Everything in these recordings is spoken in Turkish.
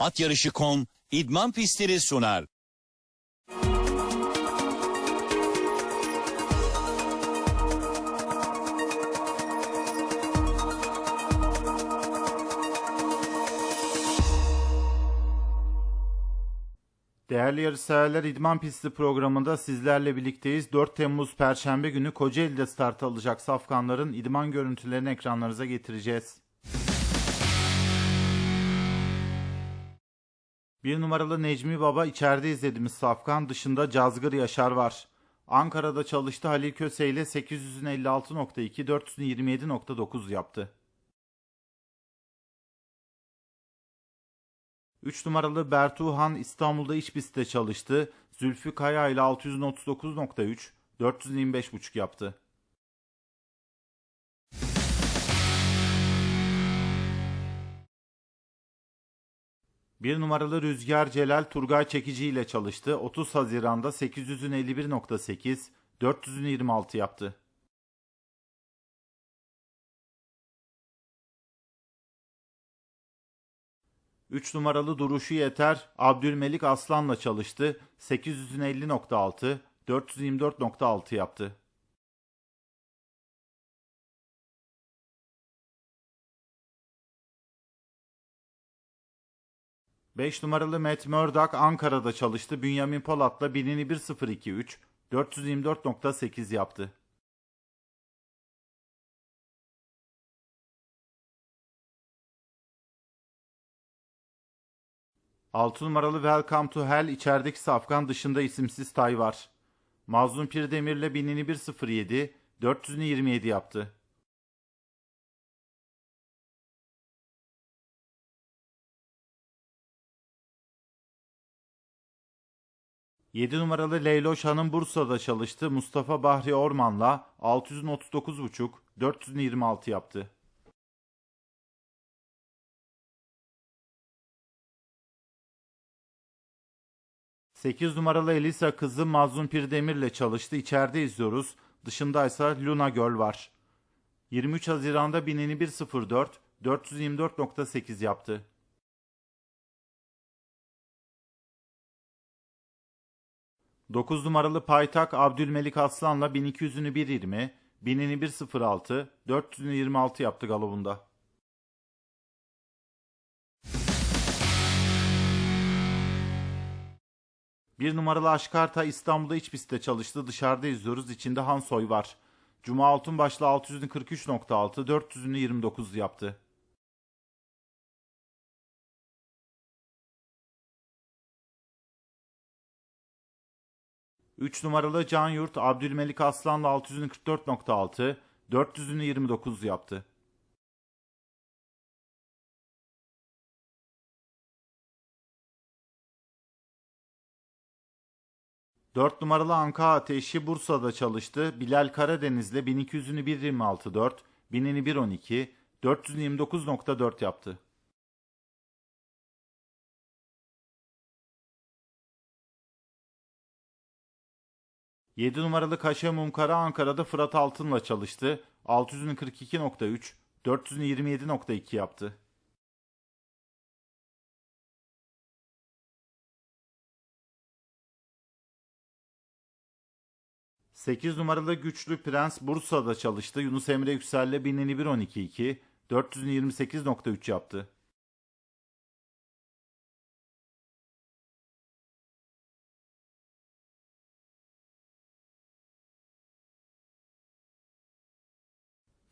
Atyarışı.com idman pistleri sunar. Değerli yarışseverler İdman Pisti programında sizlerle birlikteyiz. 4 Temmuz Perşembe günü Kocaeli'de start alacak safkanların idman görüntülerini ekranlarınıza getireceğiz. Bir numaralı Necmi Baba içeride izlediğimiz safkan dışında Cazgır Yaşar var. Ankara'da çalıştı Halil Köse ile 856.2 427.9 yaptı. 3 numaralı Bertuhan İstanbul'da iç pistte çalıştı. Zülfü Kaya ile 639.3, 425.5 yaptı. Bir numaralı Rüzgar Celal Turgay Çekici ile çalıştı. 30 Haziran'da 851.8, 426 yaptı. 3 numaralı duruşu yeter. Abdülmelik Aslan'la çalıştı. 850.6, 424.6 yaptı. Beş numaralı Matt Murdock Ankara'da çalıştı. Bünyamin Polat'la binini 1.023, 424.8 yaptı. 6 numaralı Welcome to Hell içerideki safkan dışında isimsiz tay var. Mazlum Pirdemir'le binini 1.07, 427 yaptı. Yedi numaralı Leyloş Hanım Bursa'da çalıştı. Mustafa Bahri Orman'la 639.5, 426 yaptı. 8 numaralı Elisa kızı Mazlum Pirdemir'le çalıştı. İçeride izliyoruz. Dışındaysa Luna Göl var. 23 Haziran'da binini 1.04, 424.8 yaptı. Dokuz numaralı Paytak Abdülmelik Aslan'la 1200'ünü 1.20, binini 1.06, 400'ünü 26 yaptı galobunda. Bir numaralı Aşkarta İstanbul'da iç pistte çalıştı. Dışarıda izliyoruz. İçinde Hansoy var. Cuma Altunbaş'la 600'ünü 43.6, 400'ünü 29 yaptı. Üç numaralı Can Yurt Abdülmelik Aslan'la 600'ünü 44.6, 400'ünü 29 yaptı. 4 numaralı Anka Ateşi Bursa'da çalıştı. Bilal Karadeniz'le 1200'ünü 1.26.4, 1000'ini 1.12, 429.4 yaptı. Yedi numaralı Kaşe Mumkara Ankara'da Fırat Altın'la çalıştı. 600'ünü 42.3, 400'ünü 27.2 yaptı. 8 numaralı Güçlü Prens Bursa'da çalıştı. Yunus Emre Yüksel'le 1000'ini 1.12.2, 428.3 yaptı.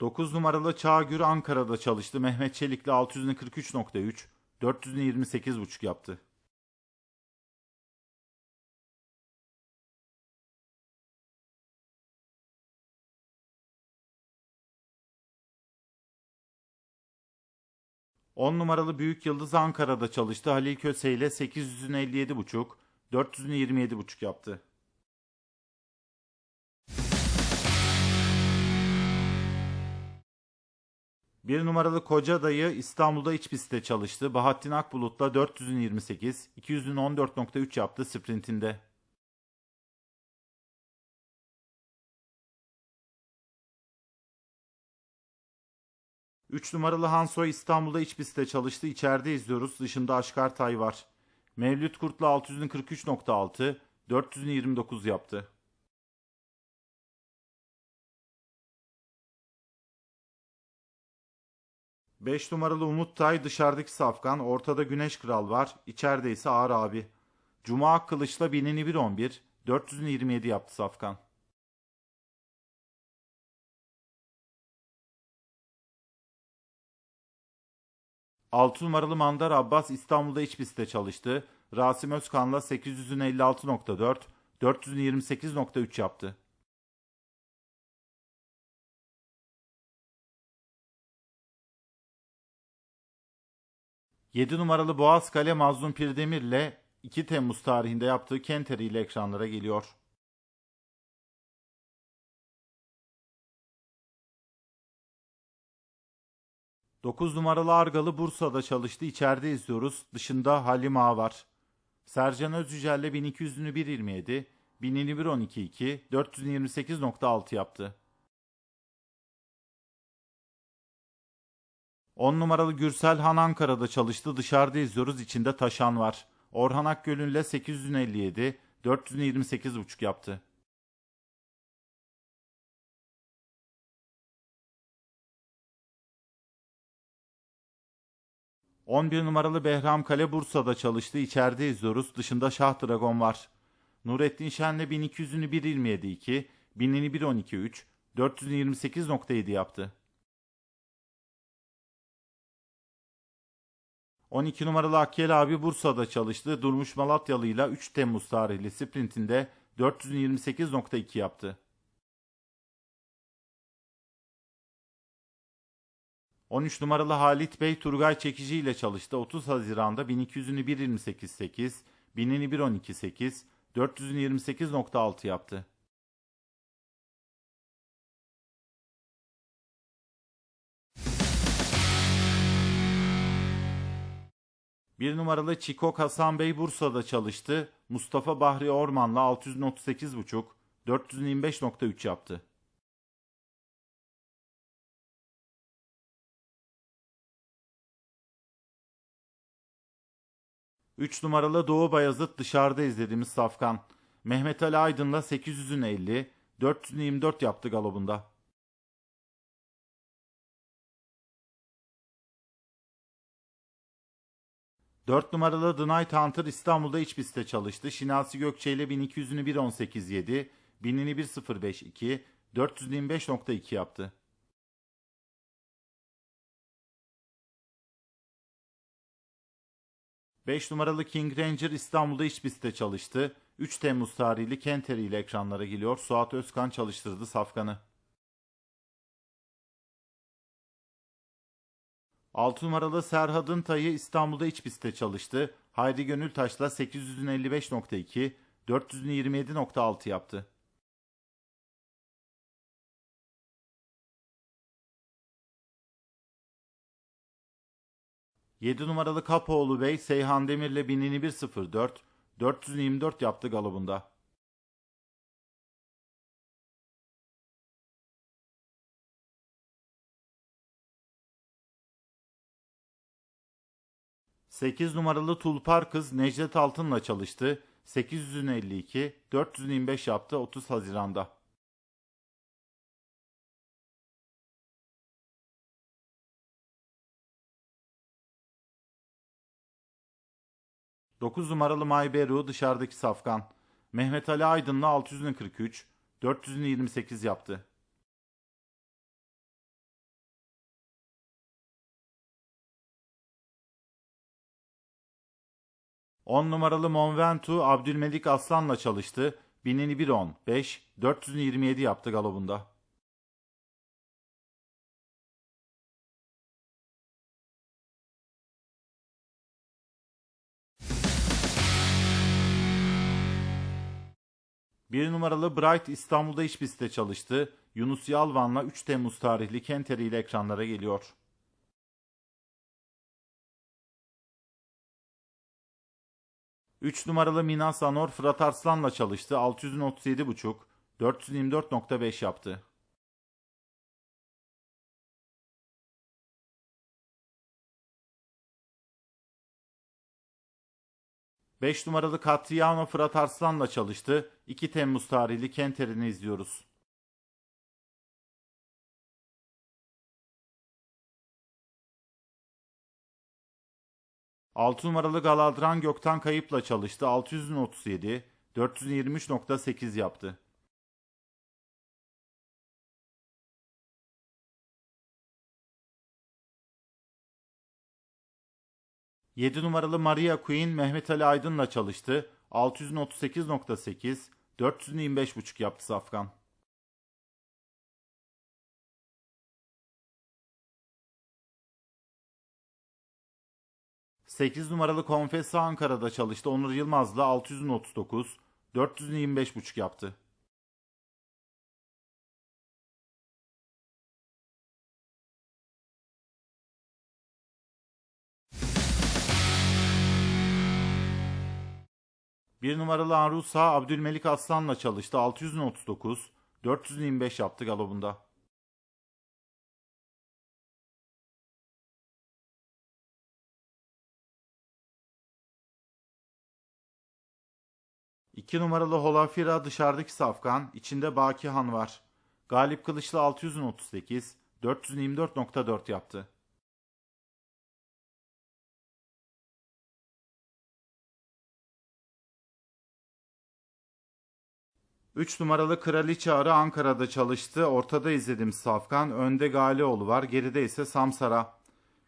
Dokuz numaralı Çağgür Ankara'da çalıştı. Mehmet Çelik'le 600'ünü 43.3, 400'ünü 28.5 yaptı. 10 numaralı Büyük Yıldız Ankara'da çalıştı. Halil Köse ile 857.5, 427.5 yaptı. Bir numaralı Koca Dayı İstanbul'da iç pistte çalıştı. Bahattin Akbulut'la 428, 214.3 yaptı sprintinde. 3 numaralı Hansoy İstanbul'da iç pistte çalıştı. İçeride izliyoruz. Dışında Aşkar Tay var. Mevlüt Kurt'la 643.6, 429 yaptı. Beş numaralı Umut Tay dışarıdaki safkan. Ortada Güneş Kral var. İçeride ise Ağır abi. Cuma Akkılıç'la binini 1.11, 427 yaptı safkan. Altı numaralı Mandar Abbas İstanbul'da iç pistte çalıştı. Rasim Özkan'la 800'ün 56.4, 428.3 yaptı. Yedi numaralı Boğaz Kale Mazlum Pirdemir'le 2 Temmuz tarihinde yaptığı Kenteri ile ekranlara geliyor. Dokuz numaralı Argalı Bursa'da çalıştı. İçeride izliyoruz. Dışında Halim Ağa var. Sercan Özyücel'le 1200'ünü 1.27, 1000'ini 1.12.2, 428.6 yaptı. 10 numaralı Gürsel Han Ankara'da çalıştı. Dışarıda izliyoruz. İçinde Taşan var. Orhan Akgöl'ünle 857, 428.5 yaptı. ...11 numaralı Behram Kale Bursa'da çalıştı. İçeride izliyoruz. Dışında Şah Dragon var. Nurettin Şen'le 1200'ünü 1.27.2... ...1000'ini 1.12.3... ...428.7 yaptı. 12 numaralı Akyel abi Bursa'da çalıştı. Durmuş Malatyalı ile 3 Temmuz tarihli sprintinde 428.2 yaptı. 13 numaralı Halit Bey Turgay Çekici ile çalıştı. 30 Haziran'da 1200'ünü 1.28.8, 1000'ini 1.12.8, 400'ünü 28.6 yaptı. Bir numaralı Çikok Hasan Bey Bursa'da çalıştı. Mustafa Bahri Orman'la 638.5, 425.3 yaptı. Üç numaralı Doğu Bayazıt dışarıda izlediğimiz Safkan. Mehmet Ali Aydın'la 800'ün 50, 424 yaptı galobunda. 4 numaralı The Night Hunter İstanbul'da iç pistte çalıştı. Şinasi Gökçe ile 1200'ünü 1.18.7, 1000'ini 1.05.2, 425.2 yaptı. Beş numaralı King Ranger İstanbul'da iç pistte çalıştı. 3 Temmuz tarihli Kenteri ile ekranlara geliyor. Suat Özkan çalıştırdı Safkan'ı. 6 numaralı Serhat'ın tayı İstanbul'da iç pistte çalıştı. Hayri Gönültaş'la 855.2, 427.6 yaptı. Yedi numaralı Kapoğlu Bey Seyhan Demir'le 1000'ini 1.04, 424 yaptı galobunda. 8 numaralı Tulpar kız Necdet Altın'la çalıştı. 852, 425 yaptı 30 Haziran'da. Dokuz numaralı Mayberu dışarıdaki safkan. Mehmet Ali Aydın'la 643, 428 yaptı. 10 numaralı Monventu Abdülmelik Aslan'la çalıştı. 1000'ini 1.10, 5, 427 yaptı galobunda. Bir numaralı Bright İstanbul'da iç pistte çalıştı. Yunus Yalvan'la 3 Temmuz tarihli Kenteri ile ekranlara geliyor. 3 numaralı Minan Sanor Fırat Arslan'la çalıştı. 637,5, 424,5 yaptı. Beş numaralı Katriano Fırat Arslan'la çalıştı. 2 Temmuz tarihli Kenter'ini izliyoruz. Altı numaralı Galadran Gökten Kayıp'la çalıştı. 637, 423.8 yaptı. Yedi numaralı Maria Queen Mehmet Ali Aydın'la çalıştı. 638.8, 425.5 yaptı Safkan. 8 numaralı Confessa Ankara'da çalıştı. Onur Yılmaz'la 639, 425.5 yaptı. Bir numaralı Arusa Abdülmelik Aslan'la çalıştı. 639, 425 yaptı galobunda. 2 numaralı Holafira dışarıdaki safkan, içinde Bakihan var. Galip Kılıçlı 638, 424.4 yaptı. Üç numaralı Kraliçe Arı Ankara'da çalıştı. Ortada izledim Safkan. Önde Galioğlu var. Geride ise Samsara.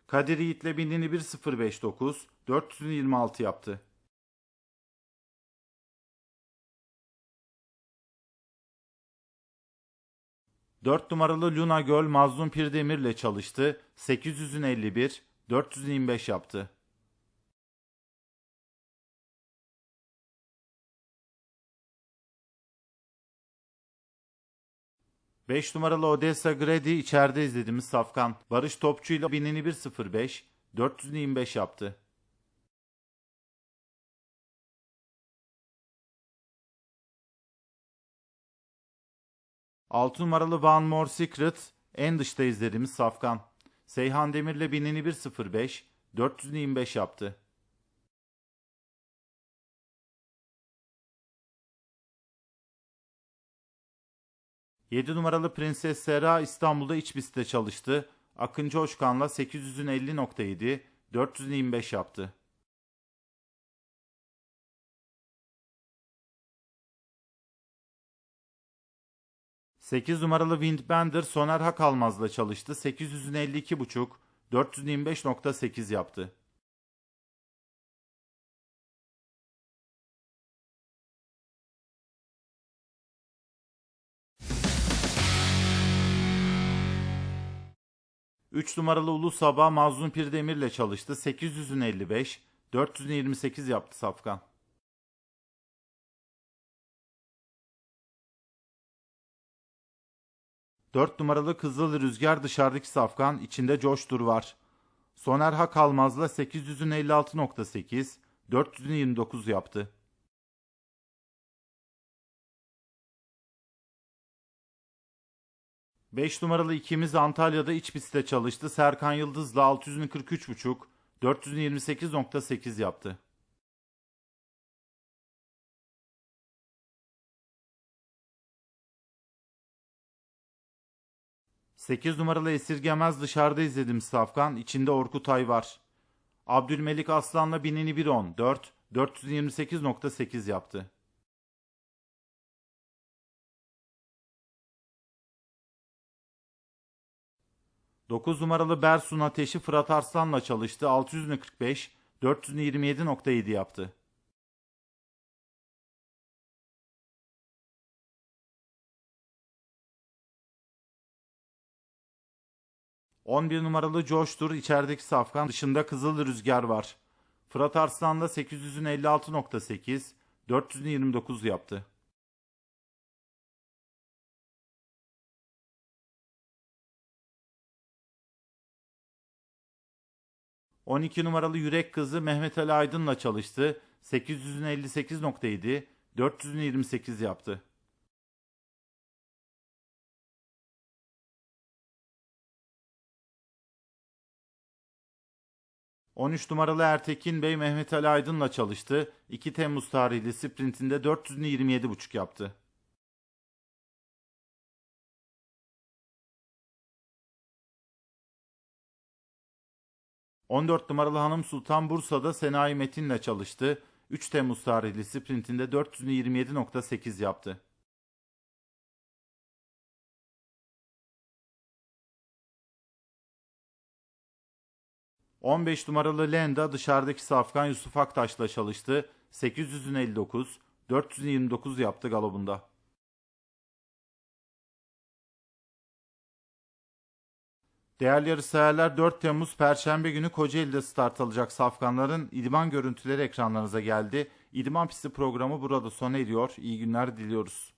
Kadir Yiğit'le bindiğini 1.059, 426 yaptı. 4 numaralı Luna Göl Mazlum Pirdemir'le çalıştı. 800'ün 51, 425 yaptı. Beş numaralı Odessa Grady içeride izlediğimiz Safkan. Barış Topçu ile binini 1.05, 425 yaptı. 6 numaralı One More Secret en dışta izlediğimiz Safkan. Seyhan Demir'le binini 1.05, 425 yaptı. Yedi numaralı Prenses Sera İstanbul'da iç pistte çalıştı. Akıncı Hoşkan'la 800'ün 50.7, 425 yaptı. 8 numaralı Windbender Soner Hakalmaz'la çalıştı. 800'ün 52.5, 425.8 yaptı. Üç numaralı Ulu Sabah Mazlum Pirdemir'le çalıştı. 800'ün 55, 428 yaptı Safkan. 4 numaralı Kızıl Rüzgar dışarıdaki safkan içinde coştur var. Soner Hak Almaz'la 800'ün 56.8, 400'ün 29 yaptı. Beş numaralı ikimiz Antalya'da iç pistte çalıştı. Serkan Yıldız'la 600'ün 43.5, 400'ün 28.8 yaptı. 8 numaralı esirgemez dışarıda izledim Safkan. İçinde Orkutay var. Abdülmelik Aslan'la binini 1.10, 4, 428.8 yaptı. Dokuz numaralı Bersun Ateşi Fırat Arslan'la çalıştı. 645, 427.7 yaptı. 11 numaralı Coştur içerideki safkan dışında Kızıl Rüzgar var. Fırat Arslan'da 800'ün 56.8, 400'ün 29 yaptı. ...12 numaralı Yürek Kızı Mehmet Ali Aydın'la çalıştı. 800'ün 58.7, 400'ün 28 yaptı. 13 numaralı Ertekin Bey Mehmet Ali Aydın'la çalıştı. 2 Temmuz tarihli sprintinde 400'ünü 27,5 yaptı. ...14 numaralı Hanım Sultan Bursa'da Senayi Metin'le çalıştı. 3 Temmuz tarihli sprintinde 400'ünü 27.8 yaptı. 15 numaralı Lenda dışarıdaki Safkan Yusuf Aktaş'la çalıştı. 859, 429 yaptı galobunda. Değerli yarışseverler 4 Temmuz Perşembe günü Kocaeli'de start alacak safkanların idman görüntüleri ekranlarınıza geldi. İdman pisti programı burada sona eriyor. İyi günler diliyoruz.